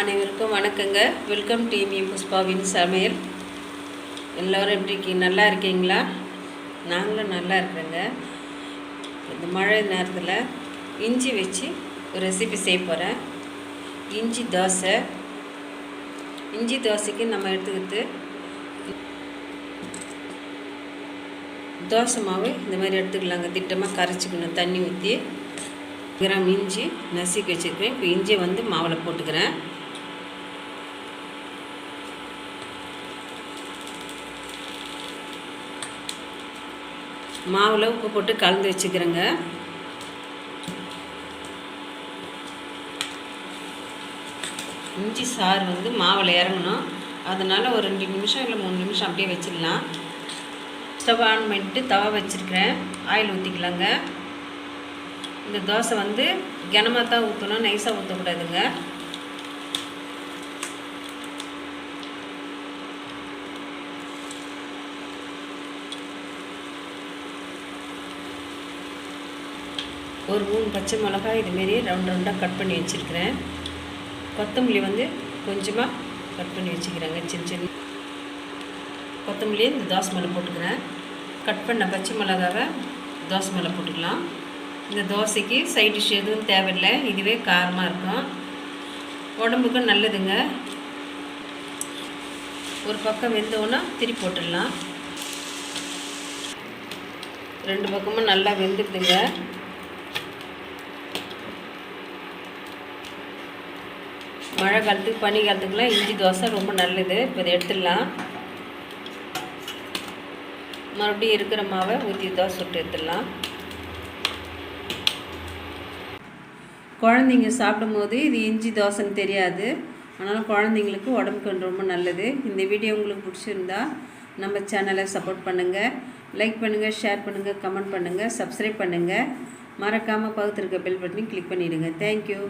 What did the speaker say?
அனைவருக்கும் வணக்கங்க. Welcome TV புஷ்பாவின் சமையல். எல்லோரும் எப்படி நல்லா இருக்கீங்களா? நாங்களும் நல்லா இருக்கிறோங்க. இந்த மழை நேரத்தில் இஞ்சி வச்சு ஒரு ரெசிபி செய்ய போகிறேன் இஞ்சி தோசை. இஞ்சி தோசைக்கு நம்ம எடுத்துக்கிட்டு தோசை மாவு இந்த மாதிரி எடுத்துக்கலாங்க. திட்டமாக கரைச்சிக்கணும். தண்ணி ஊற்றி கிராம் இஞ்சி நசுக்கி வச்சுருக்கேன் இப்போ இஞ்சியை வந்து மாவில் போட்டுக்கிறேன். மாவில் உப்பு போட்டு கலந்து வச்சுக்கிறேங்க. இஞ்சி சாறு வந்து மாவில் இறங்கணும். அதனால் ஒரு ரெண்டு நிமிஷம் இல்லை மூணு நிமிஷம் அப்படியே வச்சிடலாம். ஸ்டவ் ஆன் பண்ணிட்டு தவா வச்சுருக்கிறேன். ஆயில் ஊற்றிக்கலாங்க இந்த தோசை வந்து கனமாக தான் ஊற்றணும் நைஸாக ஊற்றக்கூடாதுங்க ஒரு மூணு பச்சை மிளகாய் இதுமாரி ரவுண்ட் ரவுண்டாக கட் பண்ணி வச்சுருக்கிறேன். கொத்தமல்லி வந்து கொஞ்சமாக கட் பண்ணி வச்சுக்கிறேங்க சின்ன சின்ன. கொத்தமல்லி இந்த தோசை மேலே போட்டுக்கிறேன். கட் பண்ண பச்சை மிளகாவை தோசை மேலே போட்டுக்கலாம். இந்த தோசைக்கு சைட் டிஷ் எதுவும் தேவையில்லை இதுவே காரமாக இருக்கும். உடம்புக்கும் நல்லதுங்க. ஒரு பக்கம் வெந்தோன்னா திருப்பி போட்டுடலாம். ரெண்டு பக்கமும் நல்லா வெந்துடுதுங்க. மழை காலத்துக்கு பனி காலத்துக்குலாம் இஞ்சி தோசை ரொம்ப நல்லது. இப்போ இதை எடுத்துடலாம். மறுபடியும் இருக்கிற மாவை ஊற்றி தோசை சுட்டு எடுத்துடலாம். குழந்தைங்க சாப்பிடும்போது இது இஞ்சி தோசைன்னு தெரியாது. அதனால் குழந்தைங்களுக்கு உடம்புக்கு ரொம்ப நல்லது. இந்த வீடியோ உங்களுக்கு பிடிச்சிருந்தா நம்ம சேனலை சப்போர்ட் பண்ணுங்கள் லைக் பண்ணுங்கள் ஷேர் பண்ணுங்கள் கமெண்ட் பண்ணுங்கள் சப்ஸ்கிரைப் பண்ணுங்கள் மறக்காமல் பக்கத்தில் பெல் பட்டனையும் கிளிக் பண்ணிவிடுங்க தேங்க்யூ